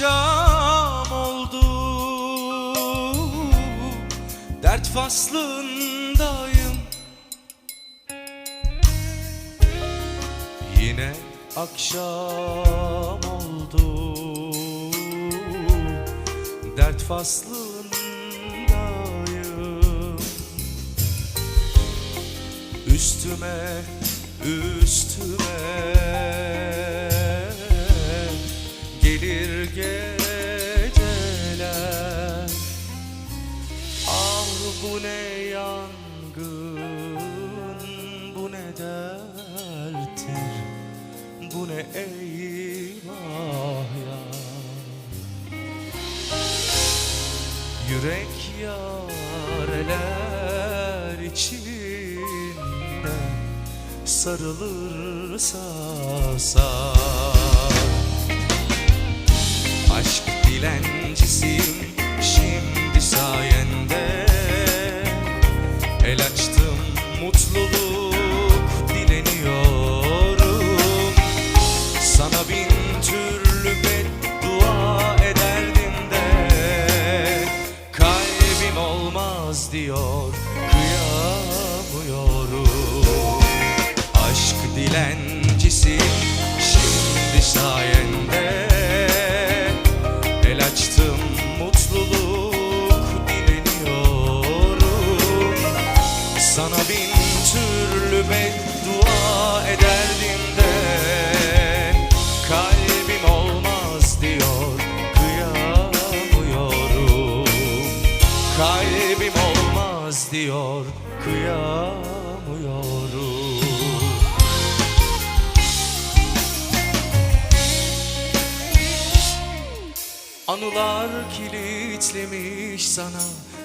akşam oldu. Dert faslındayım. Yine akşam oldu. Dert faslındayım. Üstüme, üstüme. Eyvah ya. Yürek yareler içinde sarılırsa sar Aşk dilencisiyim şimdi sayende. El açtım mutluluk Anılar kilitlemiş sana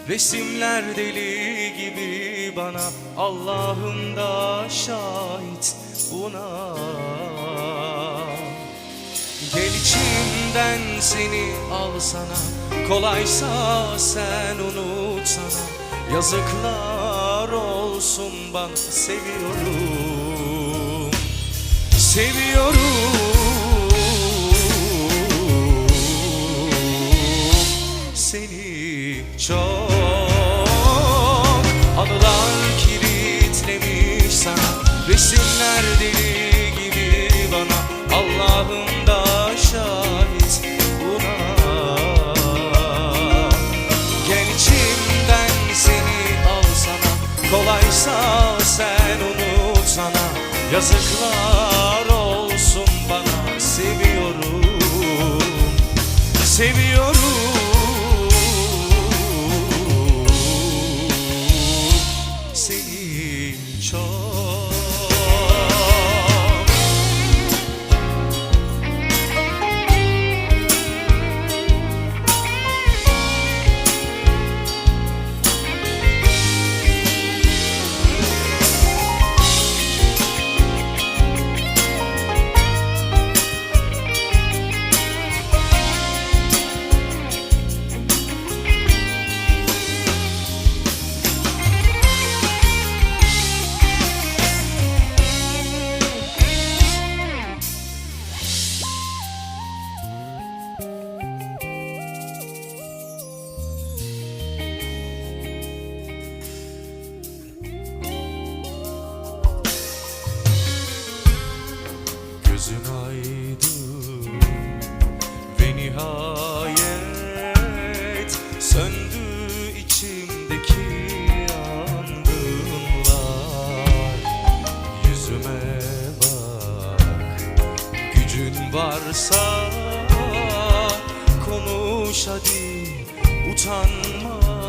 Resimler deli gibi bana. Allah'ım da şahit buna. Gel içimden seni al sana Kolaysa sen unut sana. Yazıklar olsun bana seviyorum. Seviyorum seni çok. Anılar kilitlemiş sana Resimler deli gibi bana. Allah'ım da şahit buna. Gel içimden seni al sana Kolaysa sen unut sana. Yazıklar olsun bana seviyorum. Seviyorum söndü içimdeki yangınlar. Yüzüme bak gücün varsa konuş hadi utanmadan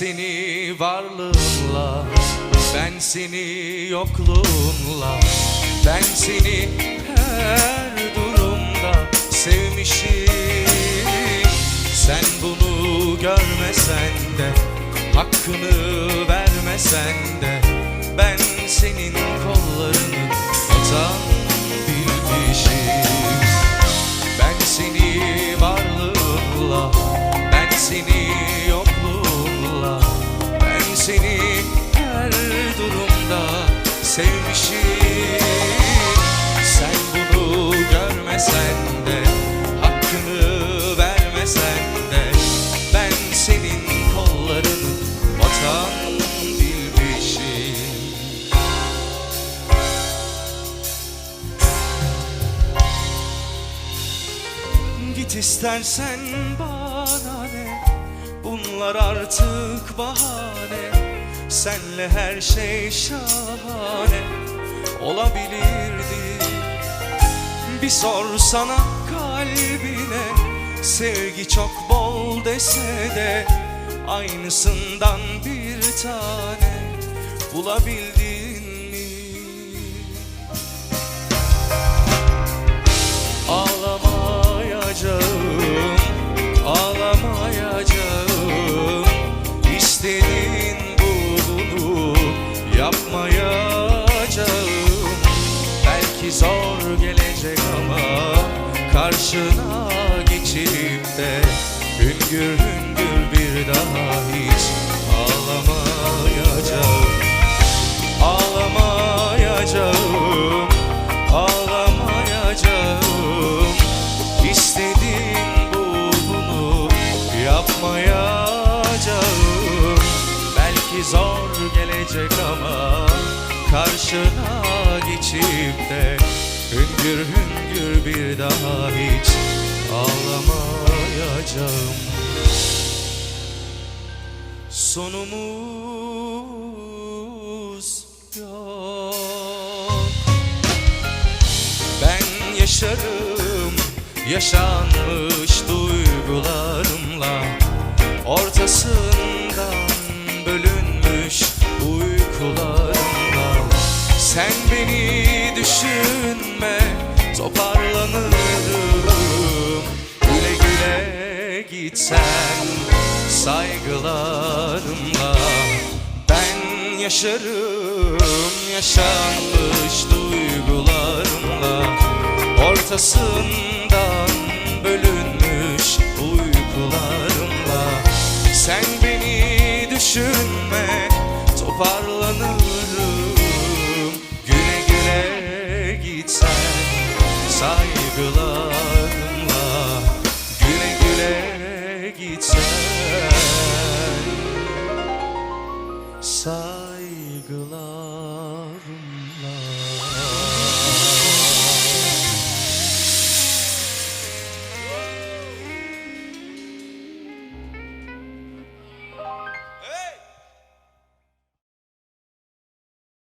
seni varlığınla Ben seni yokluğunla Ben seni her durumda sevmişim. Sen bunu görmesen de Hakkını vermesen de Ben senin kollarını vatan Git istersen bana ne? Bunlar artık bahane. Senle her şey şahane Olabilirdi. Bir sorsana kalbine Sevgi çok bol dese de Aynısından bir tane Bulabildin mi? Ağlamayacağım, ağlamayacağım. İstediğin bu bunu yapmayacağım. Belki zor gelecek ama karşına geçip de hüngür karşına geçip de Hüngür hüngür bir daha hiç ağlamayacağım. Sonumuz yok. Ben yaşarım yaşanmış duygularımla Ortasından Sen beni düşünme toparlanırım. Güle güle gitsen saygılarımla. Ben yaşarım yaşanmış duygularımla. Ortasından bölünmüş uykularımla. Sen saygılar.